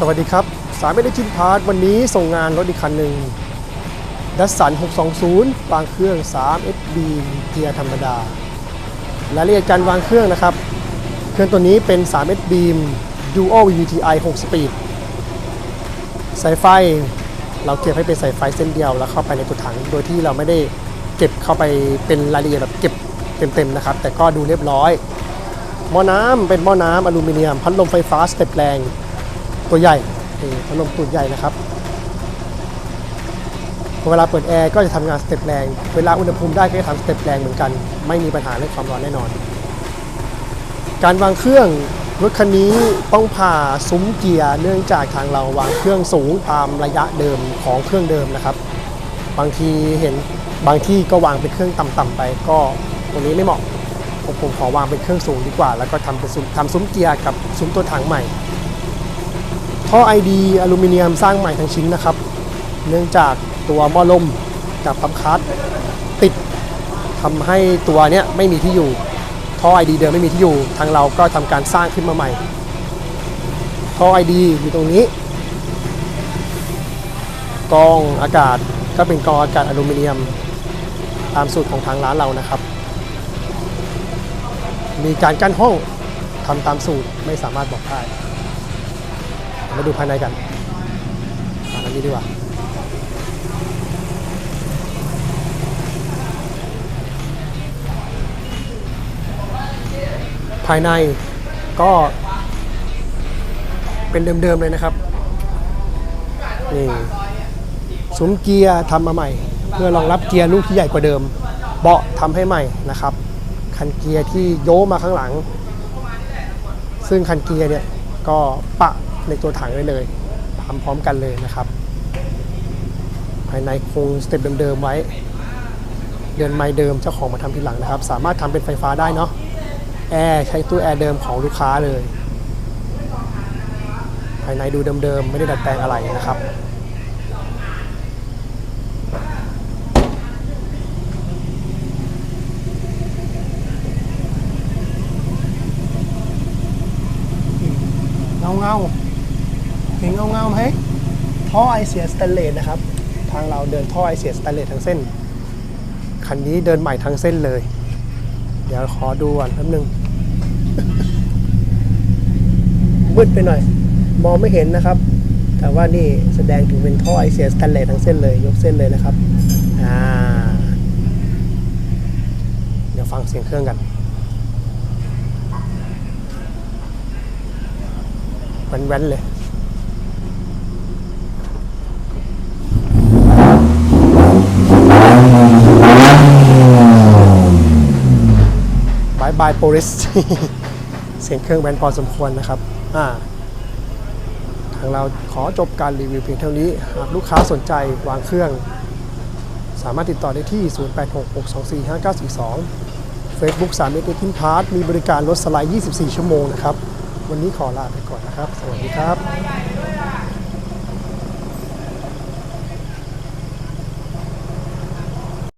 สวัสดีครับ สามเมดิจินพาร์ทวันนี้ส่งงานรถอีกคันหนึ่งดัสสัน 620 วางเครื่อง 3 SB เกียร์ธรรมดารายละเอียดการวางเครื่องนะครับ เครื่องตัวนี้เป็น 3 SB Dual VVTi 6 Speed สายไฟเราเก็บให้เป็นสายไฟเส้นเดียวแล้วเข้าไปในตัวถัง โดยที่เราไม่ได้เก็บเข้าไปเป็นรายละเอียดแบบเก็บเต็มๆนะครับ แต่ก็ดูเรียบร้อย หม้อน้ำเป็นหม้อน้ำอลูมิเนียม พัดลมไฟฟ้าสเต็ปแรง ตัวใหญ่พัดลมตูดใหญ่นะครับเวลาเปิดแอร์ก็จะทำงานสเต็ปแรง เวลาอุณหภูมิได้ก็จะทำสเต็ปแรงเหมือนกัน ไม่มีปัญหาเรื่องความร้อนแน่นอน การวางเครื่องรถคันนี้ต้องผ่าซุ้มเกียร์เนื่องจากทางเราวางเครื่องสูงตามระยะเดิมของเครื่องเดิมนะครับ บางทีเห็นบางที่ก็วางเป็นเครื่องต่ำๆไป ก็ตรงนี้ไม่เหมาะผมผมขอวางเป็นเครื่องสูงดีกว่า แล้วก็ทำเป็นซุ้มทำซุ้มเกียร์กับซุ้มตัวถังใหม่ ท่อ ID อลูมิเนียมสร้างใหม่ทั้งชิ้นนะครับ เนื่องจากตัวหม้อลมกับปั๊มคัสติดทำให้ตัวเนี้ยไม่มีที่อยู่ ท่อ ID เดิมไม่มีที่อยู่ ทางเราก็ทำการสร้างขึ้นมาใหม่ ท่อ ID อยู่ตรงนี้ กองอากาศก็เป็นกองอากาศอลูมิเนียม ตามสูตรของทางร้านเรานะครับ มีการกั้นห้องทำตามสูตรไม่สามารถบอกได้ มาดูภายในกันอ่าอันนี้ดีกว่าภายในก็เป็นเดิมๆเลยนะครับ นี่ซุ้มเกียร์ทำมาใหม่ เพื่อรองรับเกียร์ลูกที่ใหญ่กว่าเดิม เบาะทำให้ใหม่นะครับ คันเกียร์ที่โยมาข้างหลัง ซึ่งคันเกียร์เนี่ยก็ปะ ในตัวถังได้เลยทำพร้อมกันเลยนะครับ ภายในคงสเต็ปเดิมๆไว้ เดือนไม้เดิมเจ้าของมาทำทีหลังนะครับ สามารถทำเป็นไฟฟ้าได้เนาะแอร์ใช้ตู้แอร์เดิมของลูกค้าเลย ภายในดูเดิมๆไม่ได้ดัดแปลงอะไรนะครับเงาเงา เห็นเงาเงาๆไหมท่อไอเสียสแตนเลสนะครับ ทางเราเดินท่อไอเสียสแตนเลสทั้งเส้น คันนี้เดินใหม่ทั้งเส้นเลย เดี๋ยวขอดูก่อนแป๊บนึงมืดไปหน่อย มองไม่เห็นนะครับ แต่ว่านี่แสดงถึงเป็นท่อไอเสียสแตนเลสทั้งเส้นเลย ยกเส้นเลยนะครับ อ่า เดี๋ยวฟังเสียงเครื่องกัน แว้นๆเลย บายโปริสเสียงเครื่องแว้นพอสมควรนะครับอ่าทางเราขอจบการรีวิวเพียงเท่านี้ หากลูกค้าสนใจวางเครื่อง สามารถติดต่อได้ที่ 0866245942 Facebook 3 m ทินพาร์ทมีบริการรถสไลด์ 24 ชั่วโมงนะครับ วันนี้ขอลาไปก่อนนะครับ สวัสดีครับ